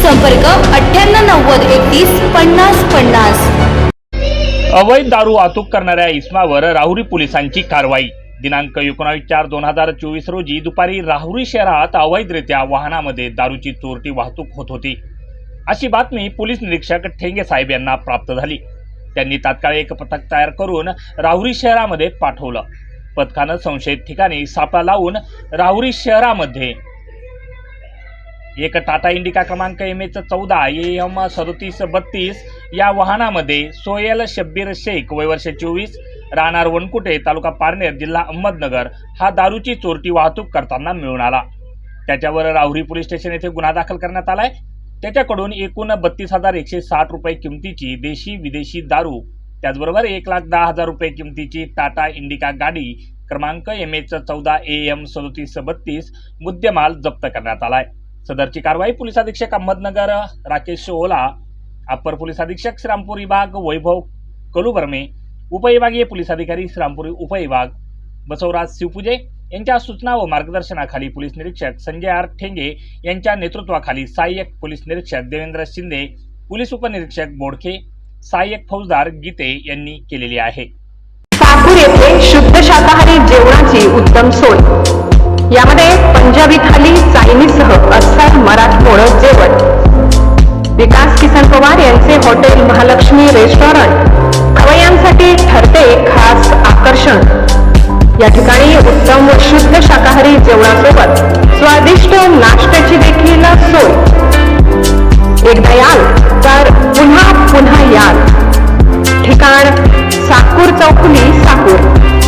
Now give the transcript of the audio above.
संपर्क अठ्ठ्याण्णव नव्वद एकतीस पन्नास पन्नास. अवैध दारू वाहतूक करणाऱ्या इस्मावर राहुरी पोलिसांची कारवाई. दिनांक एकोणावीस चार दोन हजार चोवीस रोजी दुपारी राहुरी शहरात अवैधरित्या वाहनामध्ये दारूची चोरटी वाहतूक होत होती. अशी बातमी पोलीस निरीक्षक ठेंगे साहेब यांना प्राप्त झाली. त्यांनी तात्काळ एक पथक तयार करून राहुरी शहरामध्ये पाठवलं. पथकानं संशयित ठिकाणी सापळा लावून राहुरी शहरामध्ये एक टाटा इंडिका क्रमांक एम एच चौदा ए एम सदोतीस बत्तीस या वाहनामध्ये सोयल शब्बीर शेख वयवर्ष चोवीस राहणार वनकुटे तालुका पारनेर जिल्हा अहमदनगर हा दारूची चोरटी वाहतूक करताना मिळून आला. त्याच्यावर राहुरी पोलीस स्टेशन येथे गुन्हा दाखल करण्यात आलाय. त्याच्याकडून एकूण बत्तीस हजार एकशे साठ रुपये किमतीची देशी विदेशी दारू त्याचबरोबर एक लाख दहा हजार रुपये किमतीची टाटा इंडिका गाडी क्रमांक एम एच चौदा ए एम सदोतीस बत्तीस मुद्देमाल जप्त करण्यात आलाय. सदरची कारवाई पोलीस अधीक्षक अहमदनगर राकेश ओला अप्पर पोलीस अधीक्षक श्रीरामपूर विभाग वैभव कलुबर्मे उपविभागीय पोलीस अधिकारी श्रीरामपूर उपविभाग बसवराज शिवपुजे यांच्या सूचना व मार्गदर्शनाखाली पोलीस निरीक्षक संजय आर ठेंगे यांच्या नेतृत्वाखाली सहाय्यक पोलीस निरीक्षक देवेंद्र शिंदे पोलीस उपनिरीक्षक बोडखे सहाय्यक फौजदार गीते यांनी केलेली आहे. थाली चायनीजसह अस्सल मराठमोळ जेवण. विकास किसन पवार यांचे हॉटेल महालक्ष्मी रेस्टॉरंट. खवयांसाठी ठरते खास आकर्षण. या ठिकाणी उत्तम व शुद्ध शाकाहारी जेवणासोबत स्वादिष्ट नाश्त्याची देखील सोय. एकदा याल तर पुन्हा पुन्हा याल. ठिकाण साकूर चौफुली साकूर.